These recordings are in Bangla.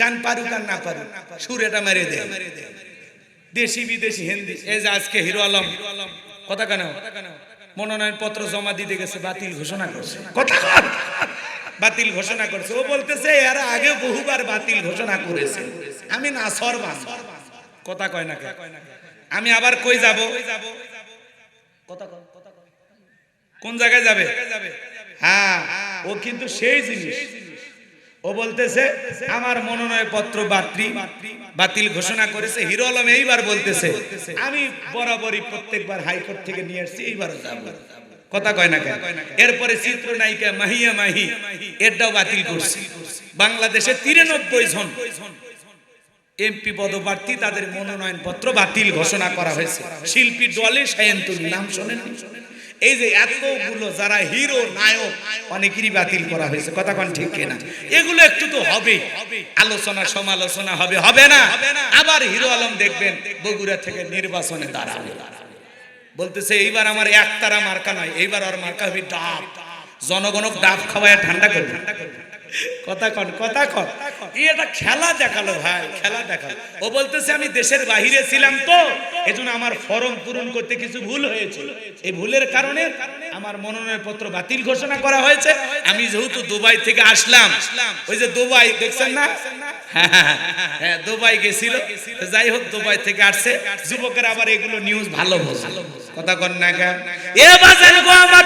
গান পারুক আর না পারুক, সুর এটা মেরে দেয় দেশি বিদেশি হিন্দি, এই যে আজকে হিরো আলম, কথা কেন? মনোনয়ন পত্র জমা দিতে গেছে, বাতিল ঘোষণা করছে। কথা। বাতিল ঘোষণা করছে। ও বলতেছে, এরা আগে বহুবার বাতিল ঘোষণা করেছে। আমি না সরবান কথা কয় না? আমি আবার কই যাব? কথা কোন জায়গায় যাবে? হ্যাঁ ও কিন্তু সেই জিনিস। ও বলতেছে, আমার মনোনয়ন পত্র বাতিল বাতিল ঘোষণা করেছে হিরো আলম, এইবার বলতেছে, আমি বরাবরই প্রত্যেকবার হাইকোর্ট থেকে নিয়ে আসছি, এইবারও যাব। কথা কয় না কেন? এরপরে চিত্রনায়িকা মাহিয়া মাহি এটাও বাতিল করছি। বাংলাদেশে তিরানব্বই জন এমপি পদপ্রার্থী তাদের মনোনয়ন পত্র বাতিল ঘোষণা করা হয়েছে। শিল্পী ডলে সায়ন্তনী, নাম শোনেন এই যে এতগুলো যারা হিরো, নায়ক, অনেকেরই বাতিল করা হয়েছে। কথা কোন ঠিক কিনা? এগুলো একটু তো হবে। আলোচনা, সমালোচনা হবে। হবে না? আবার হিরো আলম দেখবেন, বগুড়া থেকে নির্বাচনে দাঁড়াবে। বলতেছে, এইবার আমার একতারা মার্কা নয়, এইবার আর মার্কা হবে ডাব। জনগণক ডাব খাওয়ায় ঠান্ডা করবে। কথা কন কথা কন। এই একটা খেলা দেখাল ভাই খেলা দেখাল। ও বলতেছে আমি দেশের বাহিরে ছিলাম তো এজন্য আমার ফর্ম পূরণ করতে কিছু ভুল হয়েছে। এই ভুলের কারণে আমার মনোনয়ন পত্র বাতিল ঘোষণা করা হয়েছে। আমি যেহেতু দুবাই থেকে আসলাম ওই যে দুবাই দেখছেন না? হ্যাঁ, দুবাই গেছিল। যাই হোক দুবাই থেকে আসছে। যুবকের আবার এগুলো নিউজ ভালো বোঝে। কথা কন না কেন? এ বাজার গো আমার।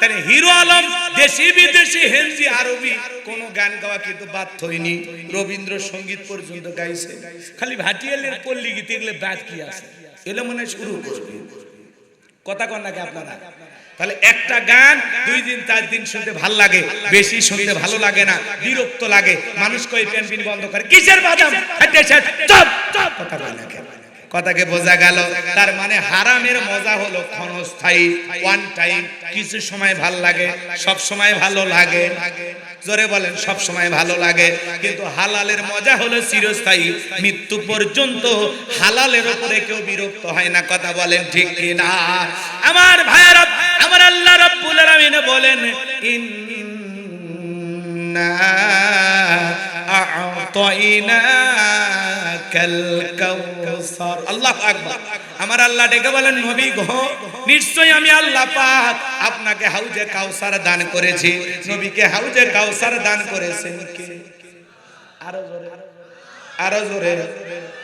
তাহলে হিরো আলম, দেশি বিদেশি, হিন্দি, আরবি, কোন গান গাওয়া কিন্তু বাদ হয়নি। রবীন্দ্র সংগীত পর্যন্ত গাইছে। খালি ভাটিয়ালের পল্লী গীতে এগুলো বাদ কি আছে? এগুলো মনে শুরু করবে। কথা কন নাকি আপনারা? তাহলে একটা গান দুই দিন, চার দিন শুনতে ভালো লাগে, বেশি শুনতে ভালো লাগে না, বিরক্ত লাগে। মানুষ কই পেন পিন বন্ধ করে। কিসের বাদাম। কথা কয় না? কথাকে বোঝা গেল। তার মানে হারামের মজা হলো ক্ষণস্থায়ী ওয়ান টাইম কিছু সময় ভালো লাগে, সব সময় ভালো লাগে। জোরে বলেন, সব সময় ভালো লাগে। কিন্তু হালালের মজা হলো চিরস্থায়ী, মৃত্যু পর্যন্ত হালালের উপরে কেউ বিরক্ত হয় না। কথা বলেন ঠিক কিনা? আমার ভাইয়েরা আমার আল্লাহ রাব্বুল আলামিন বলেন, ইন্না কাউসার আল্লাহু আকবার। আমার আল্লাহ ডেকে বলেন, নবী গো, নিশ্চয়ই আমি আল্লাহ পাক আপনাকে হাউজে কাউসার দান করেছি। নবীকে হাউজে কাউসার দান করেছেন কে? আরও জোরে আরও জোরে।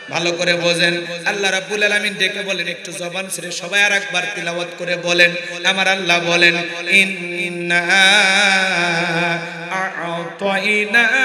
ভালো করে বোঝেন। আল্লাহ রাব্বুল আলামিন ডেকে বলেন, একটু জবান ছেড়ে সবাই আর একবার তিলাওয়াত করে বলেন। আমার আল্লাহ বলেন, ইন্না কাউসার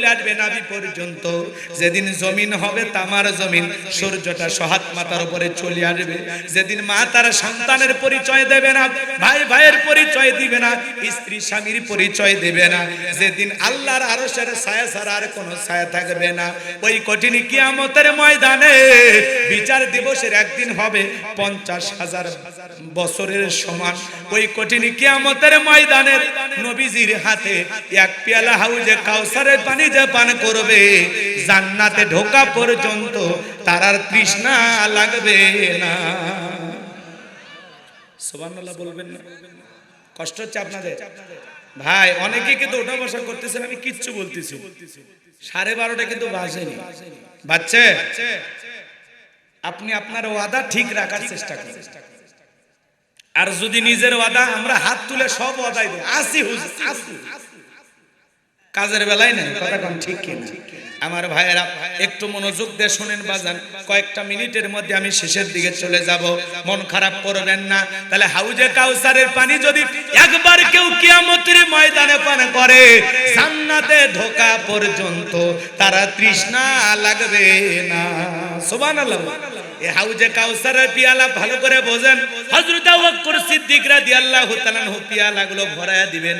ঝুলে আসবে নাভি পর্যন্ত। যেদিন জমিন হবে তামার জমিন, সূর্যটা সহাত মাথার উপরে চলে আসবে। যেদিন মা তার সন্তানের পরিচয় দেবে না, ভাই ভাইয়ের পরিচয় দিবে না, স্ত্রী স্বামীর পরিচয় দেবে না, যেদিন আল্লাহর আরশের ছায়া ছাড়া আর কোনো ছায়া থাকবে না। ওই কঠিন কিয়ামতের ময়দানে বিচার দিবসের একদিন হবে পঞ্চাশ হাজার বছরের সমান। ওই কঠিন কিয়ামতের ময়দানে নবীজির হাতে এক পেয়ালা হাউজে কাউসারের পানি যে পান করবে, জান্নাতে ঢোকা পর্যন্ত তার আর তৃষ্ণা লাগবে না। সুবহানাল্লাহ বলবেন না। কষ্ট হচ্ছে আপনাদের? ভাই, অনেকে কিন্তু ওঠা বসা করতেছেন, আমি কিচ্ছু বলতেছি সাড়ে বারোটা কিন্তু বাজেনি। বাচ্চা আপনি আপনার ওয়াদা ঠিক রাখার চেষ্টা করেন। আর যদি নিজের ওয়াদা, আমরা হাত তুলে সব ওয়াদাই দিই আসি হুজুর, আসি। কাজের বেলায় নাই। কথা কম ঠিক কিনা? আমার ভাইয়েরা একটু মনোযোগ দিয়ে শোনেন বাজান। কয়েকটা মিনিটের মধ্যে আমি শেষের দিকে চলে যাব। মন খারাপ করবেন না। তাহলে হাউজে কাউসারের পানি যদি একবার কেউ কিয়ামতের ময়দানে পান করে জান্নাতে ঢোকা পর্যন্ত তারা তৃষ্ণা লাগবে না। এ হাউজে কাউসারের পিয়ালা ভালো করে বোঝেন। হযরত সিদ্দিক রাদিয়াল্লাহু ভরায়া দিবেন।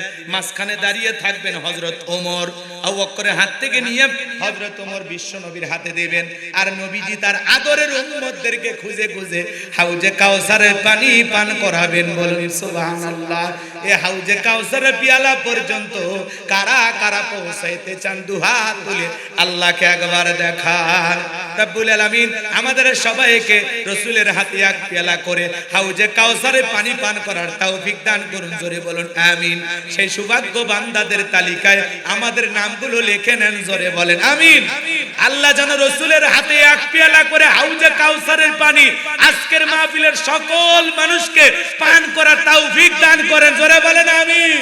দাঁড়িয়ে থাকবেন হযরত ওমর। হাত থেকে নিয়ে হযরত ওমর বিশ্ব নবীর হাতে দেবেন। আর নবীজি তার আদরের উম্মতদেরকে খুঁজে খুঁজে হাউজে কাউসারের পানি পান করাবেন বলুন, সুবহানাল্লাহ। এ হাউজে কাউসারের পিয়ালা পর্যন্ত কারা কারা পৌঁছাইতে চান দুহাত তুলে আল্লাহকে একবার দেখান। আমাদের সবাইকে রসুলের হাতে এক পেয়ালা করে হাউজে কাউসারে পানি পান করার করুন, জোরে বলুন, আমিন। সেই সৌভাগ্য বান্দাদের তালিকায় আমাদের নামগুলো নেন, জোরে বলেন, আমিন। আল্লাহ যেন রসুলের হাতে এক করে হাউজে কাউসারের পানি আজকের মাহফিলের সকল মানুষকে পান করার তৌফিক দান করেন, জোরে বলেন, আমিন।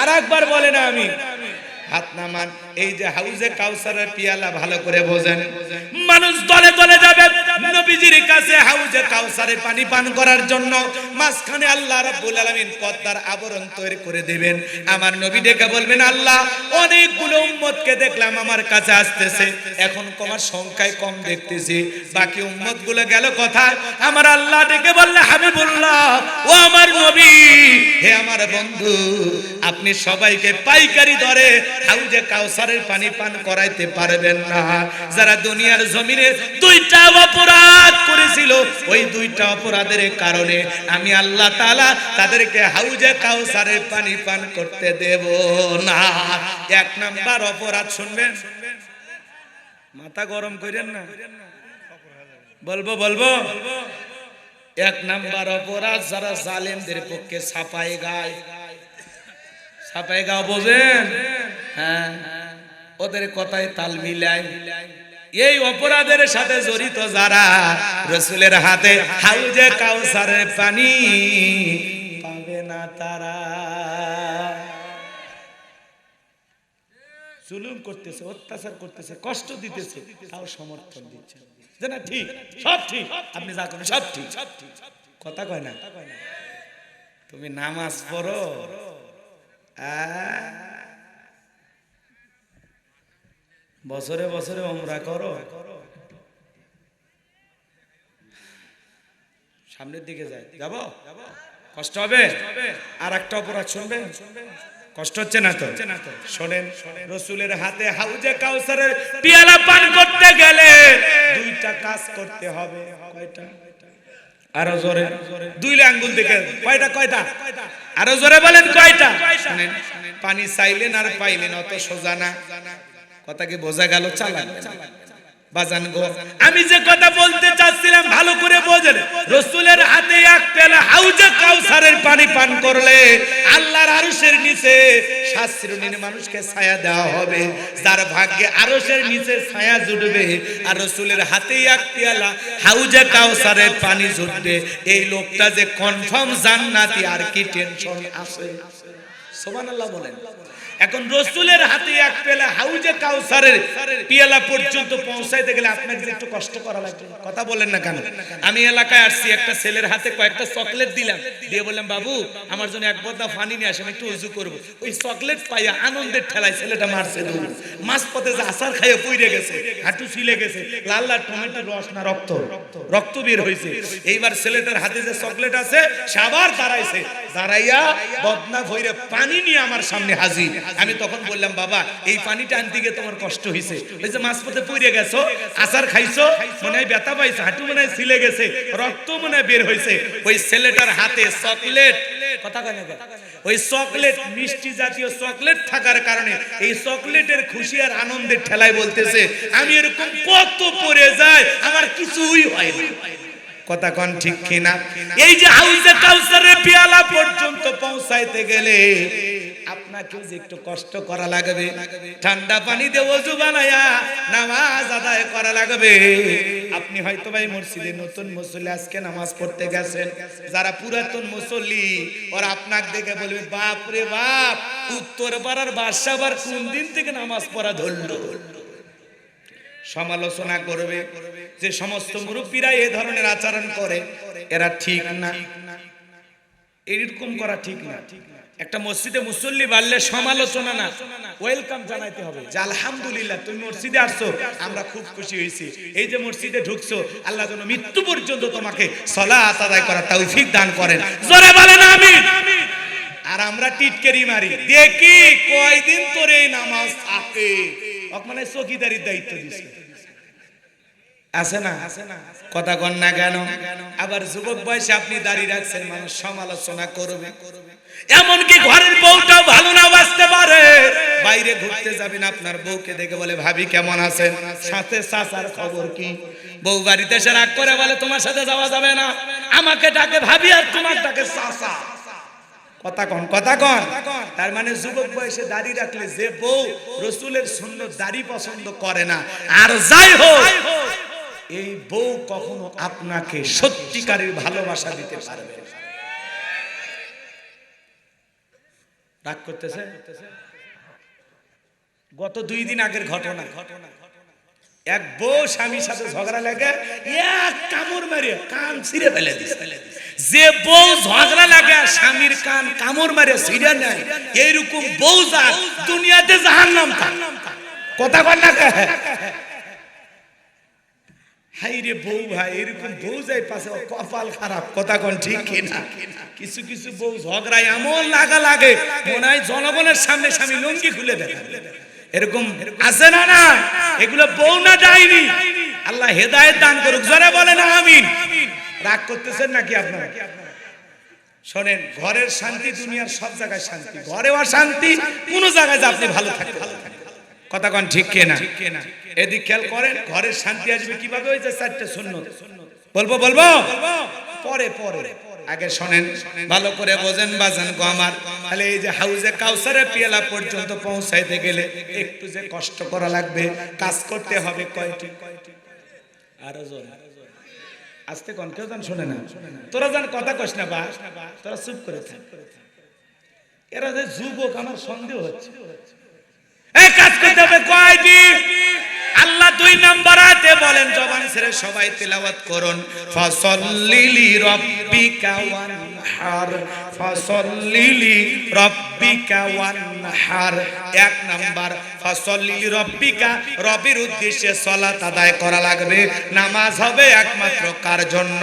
আর একবার বলেন, আমিন। হাত নামান এই যে হাউজে কাউসারের পিয়ালা ভালো করে বোঝেন। মানুষ দলে দলে যাবে। নবীজির কাছে হাউজে কাউসারে পানি পান করার জন্য মাঝখানে আল্লাহ রাব্বুল আলামিন পদ্মার আবরণ তৈরি করে দিবেন। আমার নবী ডেকে বলবেন, আল্লাহ, অনেকগুলো উম্মতকে দেখলাম আমার কাছে আসতেছে। এখন কমার সংখ্যায় কম দেখতেছি। বাকি উম্মতগুলো কথা আমার আল্লাহ ডেকে বললে, হাবিবুল্লাহ, ও আমার নবী, হে আমার বন্ধু, আপনি সবাইকে পাইকারি ধরে হাউজে কাউসারের পানি পান করাইতে পারবেন না। যারা দুনিয়ার জমিনে দুইটা অপরাধ করেছিল, ওই দুইটা অপরাধের কারণে আমি আল্লাহ তাআলা তাদেরকে হাউজে কাউসারের পানি পান করতে দেব না। এক নাম্বার অপরাধ শুনবেন? মাথা গরম করেন না? বলব বলব। এক নাম্বার অপরাধ যারা জালেমদের পক্ষে ছাপাই গায়। ছাপাই গাও বোঝেন? হ্যাঁ। ওদের কথায় তাল মিলায়। এই অপরাধের সাথে জড়িত যারা রসুলের হাতে হাউজে কাউসারের পানি পাবে না তারা। জুলুম করতেছে অত্যাচার করতেছে কষ্ট দিতেছে তাও সমর্থন দিচ্ছে। যে না ঠিক সব ঠিক আপনি যা করেন সব ঠিক। কথা কয় না? তুমি নামাজ পড়ো আহ, বছরে বছরে ওমরা করো। সামনের দিকে যায়। যাব? কষ্ট হবে? আর একটা অপরাধ শুনবে কষ্ট হচ্ছে না তো? শোনেন, রসুলের হাতে হাউজে কাউসারের পিয়ালা পান করতে গেলে দুইটা কাজ করতে হবে। কয়টা? আরও জোরে। দুই আঙ্গুল দিকে কয়টা কয়টা? আরও জোরে বলেন কয়টা? পানি চাইলেন আর পাইলেন, অত সোজা না। কথা কি বোঝা গেল চালান বাজান গো, আমি যে কথা বলতে চাচ্ছিলাম ভালো করে বোঝেন। রসুলের হাতে এক পেলা হাউজে কাউসারের পানি পান করলে আল্লাহর আরশের নিচে সাত মানুষকে ছায়া দেওয়া হবে। যার ভাগ্যে আরশের নিচে ছায়া জুটবে আর রসুলের হাতে এক পেয়ালা হাউজে কাউসারের পানি জুটবে। এই লোকটা যে কনফার্ম জান্নাতি আর কি টেনশন আছে। সুবহানাল্লাহ বলেন। এখন রসুলের হাতে এক পেলা হাউজে কাউসারের পিয়ালা পর্যন্ত পৌঁছাইতে গেলে আপনাকে একটু কষ্ট করা লাগবে। কথা বলেন না কেন? আমি এলাকায় আসছি একটা ছেলের হাতে কয়েকটা চকলেট দিলাম। দিয়ে বললাম বাবু আমার জন্য এক বদনা পানি নিয়ে আসেন একটু উজু করব। ওই চকলেট পাইয়া আনন্দের ঠেলায় ছেলেটা মারছে দৌড়। মাছ পথে যে আসার খাইয়ে পুইরে গেছে হাঁটু ছিলে গেছে লাল লাল টমেটো রস না রক্ত। রক্ত বের হয়েছে এইবার ছেলেটার হাতে যে চকলেট আছে সে আবার দাঁড়াইছে। দাঁড়াইয়া বদনা ভৈরে পানি নিয়ে আমার সামনে হাজির। আমি তখন বললাম, বাবা, এই পানিটা আনতে গিয়ে তোমার কষ্ট হয়েছে ওই যে মাছ পথে পড়ে গেছো, আচার খাইছো, মনে হয় ব্যথা পাইছো, হাঁটু মনে হয় ছিলে গেছে, রক্ত মনে বের হয়েছে ওই ছেলেটার হাতে চকলেট। কথা ওই চকলেট, মিষ্টি জাতীয় চকলেট থাকার কারণে এই চকলেটের খুশি আর আনন্দের ঠেলায় বলতেছে, আমি এরকম কত পড়ে যায় আমার কিছুই হয় না। কথা কন ঠিক কিনা? এই যে হাউজে কাউসারের পিয়ালা পর্যন্ত পৌঁছাইতে গেলে আপনাকেও যে একটু কষ্ট করা লাগবে, ঠান্ডা পানি দিয়ে ওযু বানায়া নামাজ আদায় করা লাগবে। আপনি হয়তো ভাই মসজিদে নতুন মুসল্লি, আজকে নামাজ পড়তে গেছেন। যারা পুরাতন মুসল্লি, ওরা আপনাকে দেখে বলবে, বাপ রে বাপ, উত্তর পাড়ার বাদশা আবার কোন দিন থেকে নামাজ পড়া ধরলো? সমালোচনা করবে যে সমস্ত মুরব্বীরা এ ধরনের আচরণ করে। এরা ঠিক না। এরকম করা ঠিক না ঠিক না। একটা মসজিদে মুসল্লি বাড়লে সমালোচনা না। ওয়েলকাম জানাইতে হবে। যে আলহামদুলিল্লাহ, তুমি মসজিদে আসছো, আমরা খুব খুশি হয়েছি। এই যে মসজিদে ঢুকছো, আল্লাহ যেন মৃত্যু পর্যন্ত তোমাকে সলাত আদায় করার তৌফিক দান করেন। জোরে বলেন আমিন। আর আমরা টিটকেরি মারি। দেখি কয়দিন তোর এই নামাজ থাকে। মানে চকিদারির দায়িত্ব দিছে। আছে না? কথা কন না কেন? আবার যুবক বয়সে আপনি দাঁড়িয়ে রাখছেন, মানুষ সমালোচনা করবে। এমনকি ঘরের বউটাও ভালো না বাঁচতে পারে। বাইরে ঘুরতে যাবেন, আপনার বউকে দেখে বলে, ভাবি, কেমন আছেন? সাথে চাচার খবর কি? বউ বাড়িতে এসে রাগ করে বলে, তোমার সাথে যাওয়া যাবে না। আমাকে ডাকে ভাবি আর তোমার ডাকে চাচা। কথা কন কথা কন। তার মানে যুবক বয়সে দাড়ি রাখলে যে বউ রসুলের সুন্দর দাড়ি পছন্দ করে না। আর যাই হোক, এই বউ কখনো আপনাকে সত্যিকারের ভালোবাসা দিতে পারবে না। রাগ করতেছে? গত দুই দিন আগের ঘটনা। ঘটনা এক বউ স্বামীর সাথে ঝগড়া লাগে, এক কামড় মেরে কান ছিঁড়ে ফেলে দিস যে বউ ঝগড়া লাগে স্বামীর কান কামড় মেরে ছিঁড়ে নেয়, এইরকম বউ যা দুনিয়াতে জাহান নাম কথা বল না কে? হাই বউ ভাই, এরকম বউ যাই পাশে কপাল খারাপ, কথা কোন ঠিক কিনা? কিছু কিছু বউ ঝগড়ায় এমন লাগা লাগে, মনে জনগণের সামনে স্বামী লুঙ্গি খুলে দেয়। এরকম আছে না না এগুলো বউ না যায়নি আল্লাহ হেদায়েত দান করুক, জোরে বলে না আমিন। রাগ করতেছেন নাকি আপনারা? শোনেন, ঘরের শান্তি দুনিয়ার সব জায়গায় শান্তি, ঘরেও শান্তি, কোন জায়গায় আপনি ভালো থাকতে কথা কন? ঠিক কে না এদিক খেয়াল করেন। ঘরের শান্তি আসবে কীভাবে? ওই যে চারটে শূন্য। বলব বলব? পরে পরে। আগে শোনেন ভালো করে বোঝেন বাজান গো আমার। তাহলে এই যে হাউজে কাউসারে পিয়ালা পর্যন্ত পৌঁছাইতে গেলে একটু যে কষ্ট করা লাগবে কাজ করতে হবে কয়টি? আরও জোর আস্তে কোন কেউ জান শোনে না। তোরা জান কথা কস না বা। তোরা চুপ করে থাক। এরা যে যুবক আমার সন্দেহ হচ্ছে। এই কাজ করতে হবে কয়টি আল্লাহ দুই নাম্বার আয়াতে বলেন, জবান ছেড়ে সবাই তেলাওয়াত করুন। ফাসাল্লিলি রাব্বিকা ওয়ানহার ফাসাল্লিলি রাব্বিকা ওয়ানহার। এক নাম্বার ফাসাল্লিলি রাব্বিকা, রবের উদ্দেশ্যে সালাত আদায় করা লাগবে। নামাজ হবে একমাত্র কার জন্য?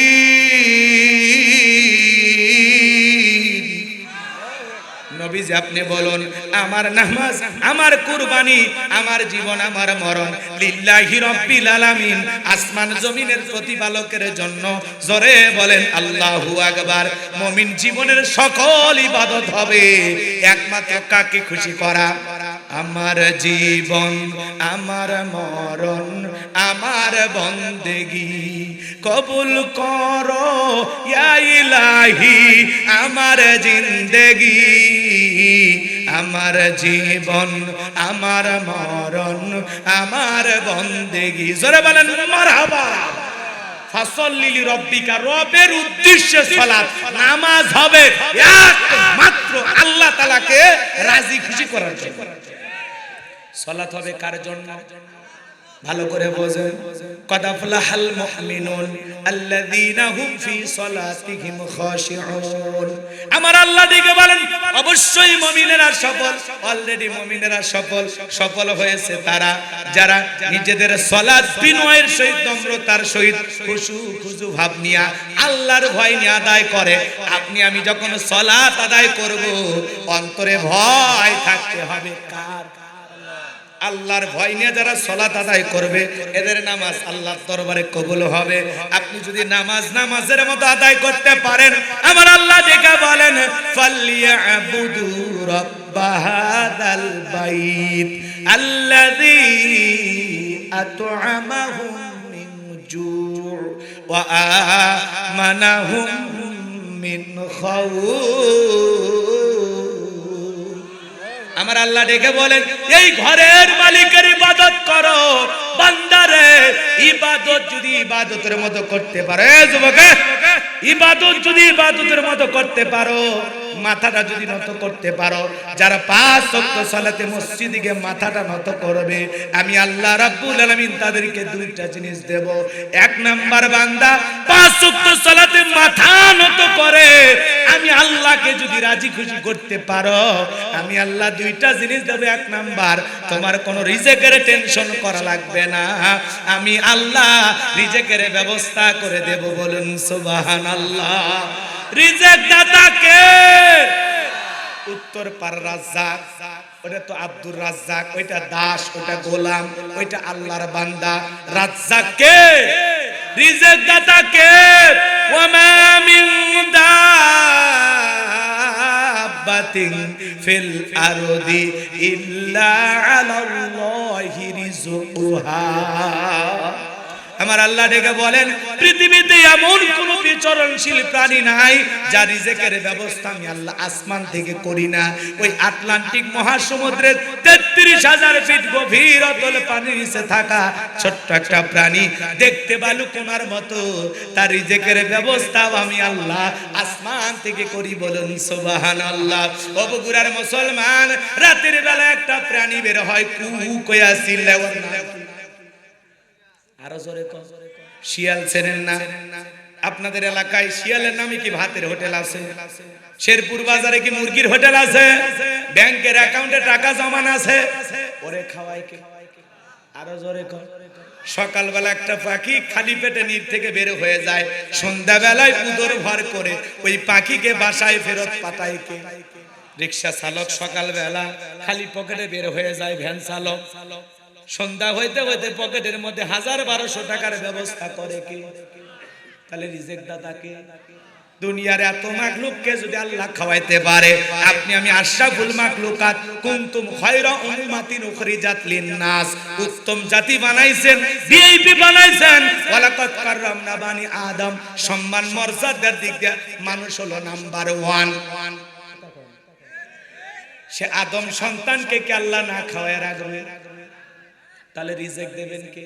নবীজি আপনি বলুন, আমার নামাজ, আমার কুরবানি, আমার জীবন, আমার মরণ, লিল্লাহি রাব্বিল আলামিন, আসমান জমিনের প্রতিপালকের জন্য জোরে বলেন, আল্লাহু আকবার, মুমিন জীবনের সকল ইবাদত হবে, একমাত্র কাকে খুশি করা? আমার জীবন, আমার মরণ, আমার বন্দেগি। কবুল করো ইলাহি, আমার জিন্দেগি। আমার জীবন, আমার মরণ, আমার বন্দেগি। জোরে বলেন, মারহাবা। ফাসল্লিলি রব্বিকা রবের উদ্দেশ্যে সালাত। নামাজ হবে একমাত্র আল্লাহ তাআলাকে রাজি খুশি করার জন্য। সালাত হবে কার জন্য? ভালো করে বোঝেন। কদাফলাহাল মুমিনুন আল্লাযীনা হুম ফি সালাতিহিম খাশিউন। আমার আল্লাহ দিকে বলেন, অবশ্যই মুমিনেরা সফল। অলরেডি মুমিনেরা সফল। সফল হয়েছে তারা। যারা নিজেদের সালাত বিনয়ের সহিত, নম্রতার সহিত খুশু খুশু ভাব নিয়া আল্লাহর ভয় নিয়ে আদায় করে, আপনি আমি যখন সালাত আদায় করব, অন্তরে ভয় থাকতে হবে কার? আল্লাহর ভয় নিয়ে যারা সলাত আদায় করবে, এদের নামাজ আল্লাহর দরবারে কবুল হবে। আপনি যদি নামাজ নামাজের মতো আদায় করতে পারেন, আমার আল্লাহ দেখা বলেন, ফালিয়াবুদু রাব্বাহাদাল বাইত আল্লাযী আত'আমাহুম মিন জু' ওয়া আমানাহুম মিন খাউফ আমার আল্লাহ ডেকে বলেন, এই ঘরের মালিকের ইবাদত করো। বান্দারে, ইবাদত যদি ইবাদতের মতো করতে পারো যুবকে, ইবাদত যদি ইবাদতের মতো করতে পারো মাথাটা যদি নত করতে পারো, যারা পাঁচ ওয়াক্ত সালাতে মসজিদে গিয়ে মাথাটা নত করবে, আমি আল্লাহ রাব্বুল আলামিন তাদেরকে দুইটা জিনিস দেব। এক নাম্বার বান্দা, পাঁচ ওয়াক্ত সালাতে মাথা নত করে, আমি আল্লাহকে যদি রাজি খুশি করতে পারো, আমি আল্লাহ দুইটা জিনিস দেব। এক নাম্বার, তোমার কোনো রিজেকের টেনশন করা লাগবে না, আমি আল্লাহ রিজেকের ব্যবস্থা করে দেব বলুন, সুবহানাল্লাহ। রিজেক দাতাকে উত্তর পার রাজ্জাক ওটা তো আব্দুর রাজ্জাক ওইটা দাস ওইটা গোলাম ওইটা আল্লাহর বান্দা। রাজ্জাক কে? রিজেক দাতা কে? ওয়ামা মিন দাব্বাতিন ফিল আরদি ইল্লা আলাল্লাহি রিজকুহা আমার আল্লাহ ডেকে বলেন, পৃথিবীতে এমন কোন বিচরণশীল প্রাণী নাই যা রিজেকের ব্যবস্থা আমি আল্লাহ আসমান থেকে করি না ওই আটলান্টিক মহাসমুদ্রের তেত্রিশ হাজার ফিট গভীর অতল পানির নিচে থাকা ছোট্ট একটা প্রাণী দেখতে বালু কোনার মতো, তার রিজেকের ব্যবস্থাও আমি আল্লাহ আসমান থেকে করি বলুন সোবাহান আল্লাহ অবগুড়ার মুসলমান, রাতের বেলা একটা প্রাণী বের হয় কু কয়া? আরও জোরে কও। শিয়াল চেনেন না। আপনাদের এলাকায় শিয়ালের নামে কি ভাতের হোটেল আছে? শেরপুর বাজারে কি মুরগির হোটেল আছে? ব্যাংকের অ্যাকাউন্টে টাকা জমান আছে? ওরে খাওয়াই কে? আরও জোরে কর সকালবেলা একটা পাখি খালি পেটে নীর থেকে বের হয়ে যায়। সন্ধ্যাবেলায় উদর ভর করে ওই পাখিকে বাসায় ফেরত পাঠায় কে? রিক্সা চালক সকালবেলা খালি পকেটে বের হয়ে যায়, ভ্যান চালক। সন্ধ্যা হইতে হইতে পকেটের মধ্যে হাজার বারোশো টাকার ব্যবস্থা করে কে? তাহলে রিজেক্ট দাদাকে দুনিয়ার এত মাকলুককে যদি আল্লাহ খাওয়াইতে পারে, আপনি আমি আশরাফুল মাকলুকাত কুনতুম খায়রা উম্মাতিন উখরিজাত লিন-নাস। উত্তম জাতি বানাইছেন ভিআইপি বানাইছেন। ওয়ালাকাদ কাররামনা বানি আদম। সম্মান মর্যাদার দিক দিয়ে মানুষ হলো নাম্বার 1 সে আদম সন্তানকে কি আল্লাহ না খাওয়ায় রাখবে? তাহলে রিজেক্ট দেবেন কে?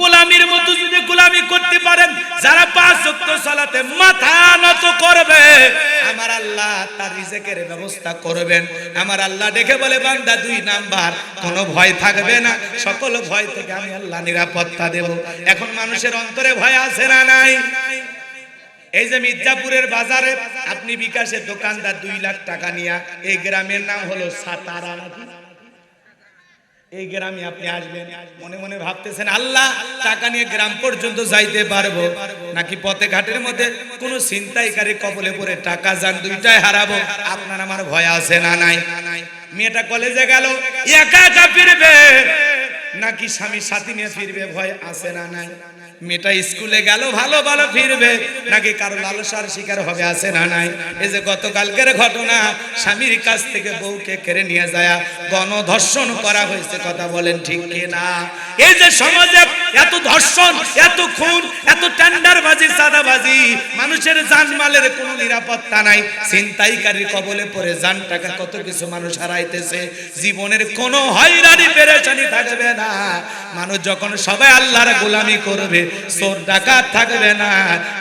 গোলামির মতো যদি গোলামি করতে পারেন, যারা পাঁচ ওয়াক্ত সালাতে মাথা নত করবে, আমার আল্লাহ তার রিজেকের ব্যবস্থা করবেন। আমার আল্লাহ দেখে বলে, বান্দা, দুই নাম্বার, কোনো ভয় থাকবে না। সকল ভয় থেকে আমি আল্লাহ নিরাপত্তা দেব। এখন মানুষের অন্তরে ভয় আছে না নাই? এই যে মির্জাপুরের বাজারে আপনি বিকাশের দোকানদার দুই লাখ টাকা নিয়ে, এই গ্রামের নাম হলো সাতারা। এই গ্রামে আপনি আসবেন। মনে মনে ভাবতেছেন, আল্লাহ, টাকা নিয়ে গ্রাম পর্যন্ত যাইতে পারব। নাকি পথে ঘাটের মধ্যে কোনো ছিনতাইকারী কবলে পড়ে টাকা যান দুইটাই হারাবো? আপনার আমার ভয় আছে না নাই? মেয়েটা কলেজে গেল, একা একা ফিরবে? নাকি স্বামী সাথী নিয়ে ফিরবে? ভয় আছে না নাই? মেয়েটা স্কুলে গেল, ভালো ভালো ফিরবে। নাকি কারও লালসার শিকার হবে, আছে না নাই? এই যে গতকালকের ঘটনা, স্বামীর কাছ থেকে বউকে কেড়ে নিয়ে যায় গণধর্ষণ করা হয়েছে, কথা বলেন ঠিক কিনা? এই যে সমাজে এত ধর্ষণ, এত খুন, এত টেন্ডারবাজি সাদাবাজি মানুষের জানমালের কোনো নিরাপত্তা নাই। ছিনতাইকারী কবলে পড়ে জান টাকা, কত কিছু মানুষ হারাইতেছে। জীবনের কোনো হয়রানি পেরেছানি থাকবে না। মানুষ যখন সবাই আল্লাহর গোলামি করবে চোর ডাকাত থাকবে না।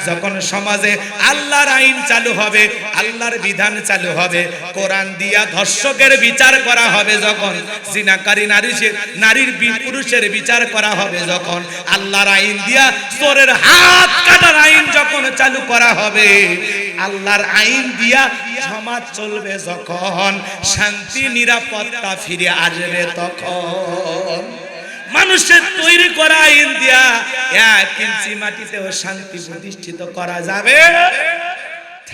যখন সমাজে আল্লাহর আইন চালু হবে, আল্লাহর বিধান চালু হবে, কোরআন দিয়া ধর্ষকের বিচার করা হবে যখন, জিনাকারী নারী নারীর পুরুষের বিচার করা হবে যখন, আল্লাহর আইন দিয়া চোরের হাত কাটার আইন যখন চালু করা হবে, আল্লাহর আইন দিয়া সমাজ চলবে যখন, শান্তি, নিরাপত্তা ফিরে আসবে তখন। মানুষের তৈরি করা আইন দিয়া এক ইঞ্চি মাটিতেও শান্তি প্রতিষ্ঠিত করা যাবে।